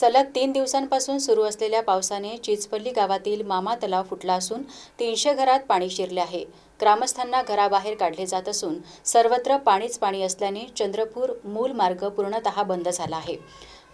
सलग तीन दिवसांपासून सुरू असलेल्या पावसाने चिचपल्ली गावातील मामा तलाव फुटला असून तीनशे घरात पाणी शिरले आहे. ग्रामस्थांना घराबाहेर काढले जात असून सर्वत्र पाणीच पाणी असल्याने चंद्रपूर मूल मार्ग पूर्णतः बंद झाला आहे.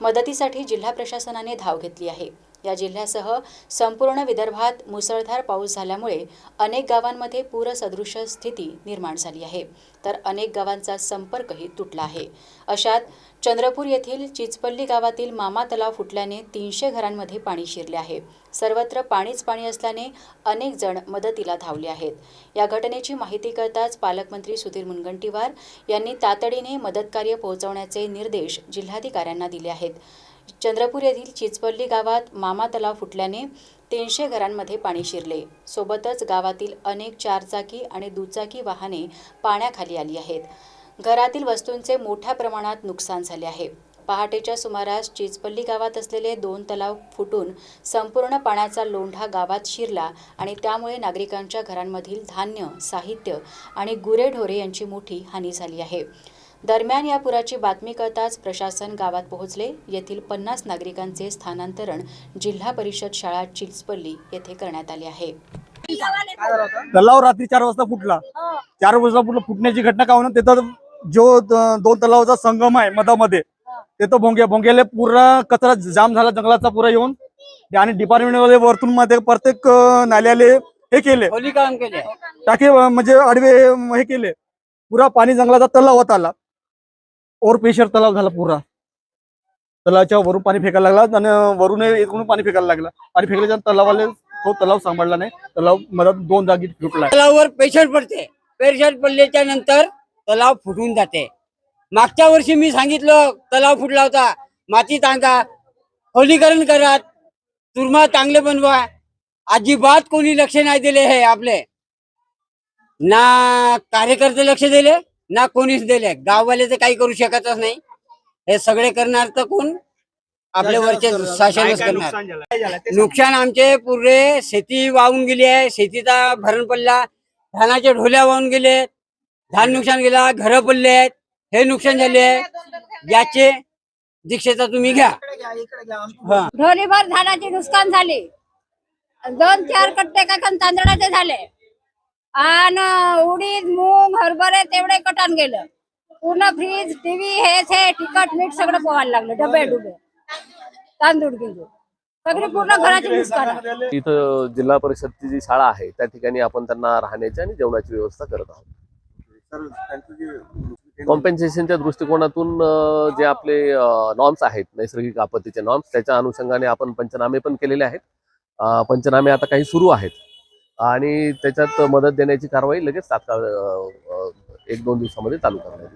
मदतीसाठी जिल्हा प्रशासनाने धाव घेतली आहे. या जिल्ह्यासह संपूर्ण विदर्भात मुसळधार पाऊस झाल्यामुळे अनेक गावांमध्ये पूरसदृश स्थिती निर्माण झाली आहे. तर अनेक गावांचा संपर्कही तुटला आहे. अशात चंद्रपूर येथील चिचपल्ली गावातील मामा तलाव फुटल्याने तीनशे घरांमध्ये पाणी शिरले आहे. सर्वत्र पाणीच पाणी असल्याने अनेक जण मदतीला धावले आहेत. या घटनेची माहिती कळताच पालकमंत्री सुधीर मुनगंटीवार यांनी तातडीने मदतकार्य पोहोचवण्याचे निर्देश जिल्हाधिकाऱ्यांना दिले आहेत. चंद्रपूर येथील चिचपल्ली गावात मामा तलाव फुटल्याने तीनशे घरांमध्ये पाणी शिरले. सोबतच गावातील अनेक चारचाकी आणि दुचाकी वाहने पाण्याखाली आली आहेत. घरातील वस्तूंचे मोठ्या प्रमाणात नुकसान झाले आहे. पहाटेच्या सुमारास चिचपल्ली गावात असलेले दोन तलाव फुटून संपूर्ण पाण्याचा लोंढा गावात शिरला आणि त्यामुळे नागरिकांच्या घरांमधील धान्य साहित्य आणि गुरेढोरे यांची मोठी हानी झाली आहे. दरम्यान या पुराची बातमी कळताच प्रशासन गावात पोहोचले. येथील पन्नास नागरिकांचे स्थानांतरण जिल्हा परिषद शाळा चिचपल्ली येथे करण्यात आले आहे. तलाव रात्री चार वाजता फुटला. चार वाजता फुटला. फुटण्याची घटना का होणार? तिथं जो दोन तलावाचा संगम आहे मधामध्ये. तिथं भोंग्या भोंग्याला पुरा कचरा जाम झाला जंगलाचा पुरा येऊन. आणि डिपार्टमेंटमध्ये वरतून मध्ये प्रत्येक नाल्याले हे केले. टाके म्हणजे आडवे हे केले. पुरा पाणी जंगलाचा तलावात आला. ओव्हर प्रेशर तलाव झाला पुरा. तलावाच्या वरून पाणी फेकायला लागला आणि वरून इकडून पाणी फेकायला लागला. पाणी फेकल्याच्या तलावाले तो तलाव सांभाळला नाही. तलाव मधात दोन जागी फुटला. तलावावर प्रेशर पडते. प्रेशर पडल्याच्या नंतर तलाव फुटून जाते. मागच्या वर्षी मी सांगितलं तलाव फुटला होता माती टांगा खोलीकरण करा तुरमा चांगले बनवा. अजिबात कोणी लक्ष नाही दिले हे आपले. ना कार्यकर्ते लक्ष दिले ना कोणीच दिले. गाववाले तर काही करू शकतच नाही. हे सगळे करणार तर कोण? आपल्या वरचे शासनच करणार. नुकसान आमचे पुरे शेती वाहून गेली आहे. शेतीचा भरण पडला. धानाचे ढोल्या वाहून गेले. धान नुकसान गेला घर पडले आहेत. हे नुकसान झाले आहे. याचे दीक्षेचा तुम्ही घ्या. हा. ढोलीभर धानाचे नुकसान झाले. दोन चार कट्टे का कण तांदळाचे झाले. आणि उडीद मूग हरभरे तेवढे कटान गेलं. पूर्ण फ्रीज टीव्ही हे ते तिखट मीठ सगळं पोहायला लागलं. डबे डुबे. तांदूळ गेले सगळे पूर्ण घराचे नुकसान. इथं जिल्हा परिषदची जी शाळा आहे त्या ठिकाणी आपण त्यांना राहण्याची आणि जेवणाची व्यवस्था करत आहोत. कॉम्पेन्सेशनच्या दृष्टिकोनातून जे आपले नॉर्म्स आहेत नैसर्गिक आपत्तीचे नॉर्म्स त्याच्या अनुषंगाने आपण पंचनामे पण केलेले आहेत. पंचनामे आता काही सुरू आहेत. आणि त्याच्यात मदत देण्याची कारवाई लगेच तात्काळ एक दोन दिवसामध्ये चालू करण्यात येईल.